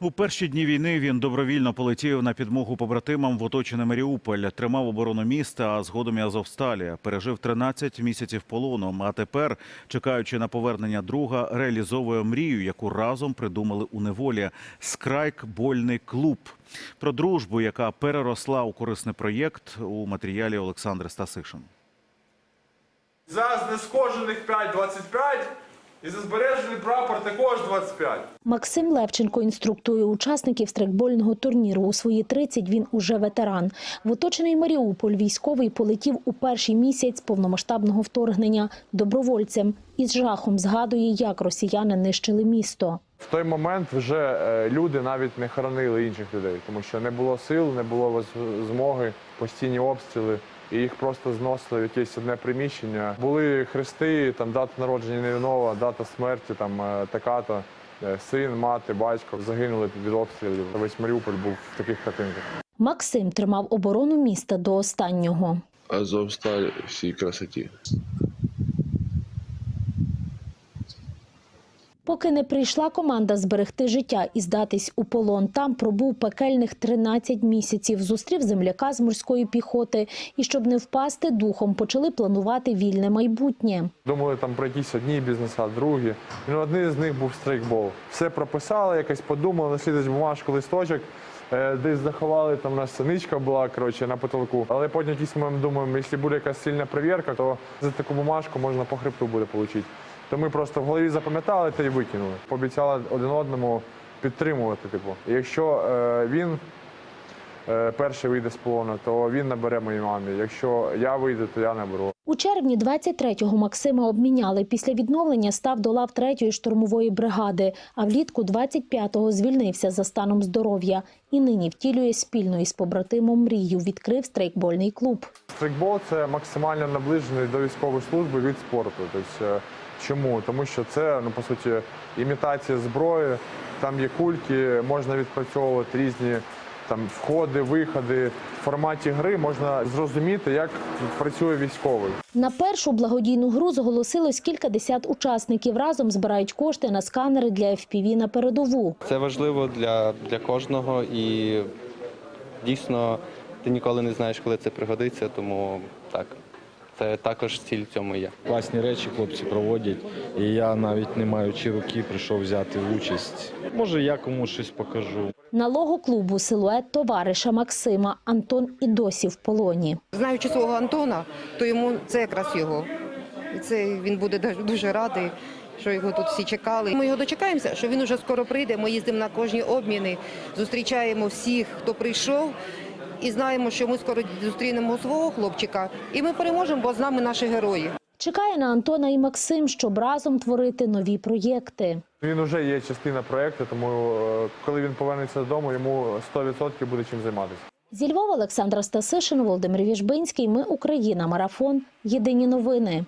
У перші дні війни він добровільно полетів на підмогу побратимам в оточене Маріуполь, тримав оборону міста, а згодом і Азовсталі. Пережив 13 місяців полону. А тепер, чекаючи на повернення друга, реалізовує мрію, яку разом придумали у неволі скрайк-больний клуб. Про дружбу, яка переросла у корисний проєкт, у матеріалі Олександри Стасишин. За знескожених 5,25 і за збережений прапор також 25. Максим Левченко інструктує учасників стрикбольного турніру. У свої 30 він уже ветеран. В оточений Маріуполь військовий полетів у перший місяць повномасштабного вторгнення добровольцем Із жахом згадує, як росіяни нищили місто. В той момент вже е, люди навіть не хоронили інших людей, тому що не було сил, не було змоги, постійні обстріли. І їх просто зносили в якесь одне приміщення. Були хрести, там дата народження невинова, дата смерті, там е, така-то, е, син, мати, батько загинули від обстрілів. Весь Маріуполь був в таких хатинках. Максим тримав оборону міста до останнього. Азовсталь всій красоті. Поки не прийшла команда зберегти життя і здатись у полон, там пробув пекельних 13 місяців, зустрів земляка з морської піхоти і, щоб не впасти духом, почали планувати вільне майбутнє. Думали там про якісь одні бізнеса, другі. Ну, один з них був стрейкбол. Все прописали, якось подумали, десь бумажку, листочок, е, десь заховали, там у нас синичка була коротше, на потолку. Але потім якийсь момент думаємо, якщо буде якась сильна перевірка, то за таку бумажку можна по хребту буде отримати. То ми просто в голові запам'ятали та й викинули. Пообіцяли один одному підтримувати. Типу, якщо е, він перший вийде з полону, то він набере моїй мамі. Якщо я вийду, то я наберу. У червні 23-го Максима обміняли. Після відновлення став до лав 3-ї штурмової бригади, а влітку 25-го звільнився за станом здоров'я і нині втілює спільно із побратимом мрію. Відкрив стрейкбольний клуб. Стрейкбол це максимально наближений до військової служби від спорту. Тобто, е, чому? Тому що це ну по суті імітація зброї. Там є кульки, можна відпрацьовувати різні там входи, виходи. В форматі гри можна зрозуміти, як працює військовий. На першу благодійну гру зголосилось кількадесят учасників. Разом збирають кошти на сканери для FPV на передову. Це важливо для, для кожного і дійсно ти ніколи не знаєш, коли це пригодиться, тому так. Це також ціль в цьому є. Класні речі хлопці проводять, і я навіть не маючи руки, прийшов взяти участь. Може, я комусь щось покажу. На лого клубу силует товариша Максима Антон і досі в полоні. Знаючи свого Антона, то йому це якраз його. І це він буде дуже- дуже радий, що його тут всі чекали. Ми його дочекаємося, що він уже скоро прийде. Ми їздимо на кожні обміни, зустрічаємо всіх, хто прийшов. І знаємо, що ми скоро зустрінемо свого хлопчика, і ми переможемо, бо з нами наші герої. Чекає на Антона і Максим, щоб разом творити нові проєкти. Він вже є частина проєкту, тому е, коли він повернеться додому, йому 100% буде чим займатися. Зі Львова Олександра Стасишин, Володимир Віжбинський. Ми Україна. Марафон. Єдині новини.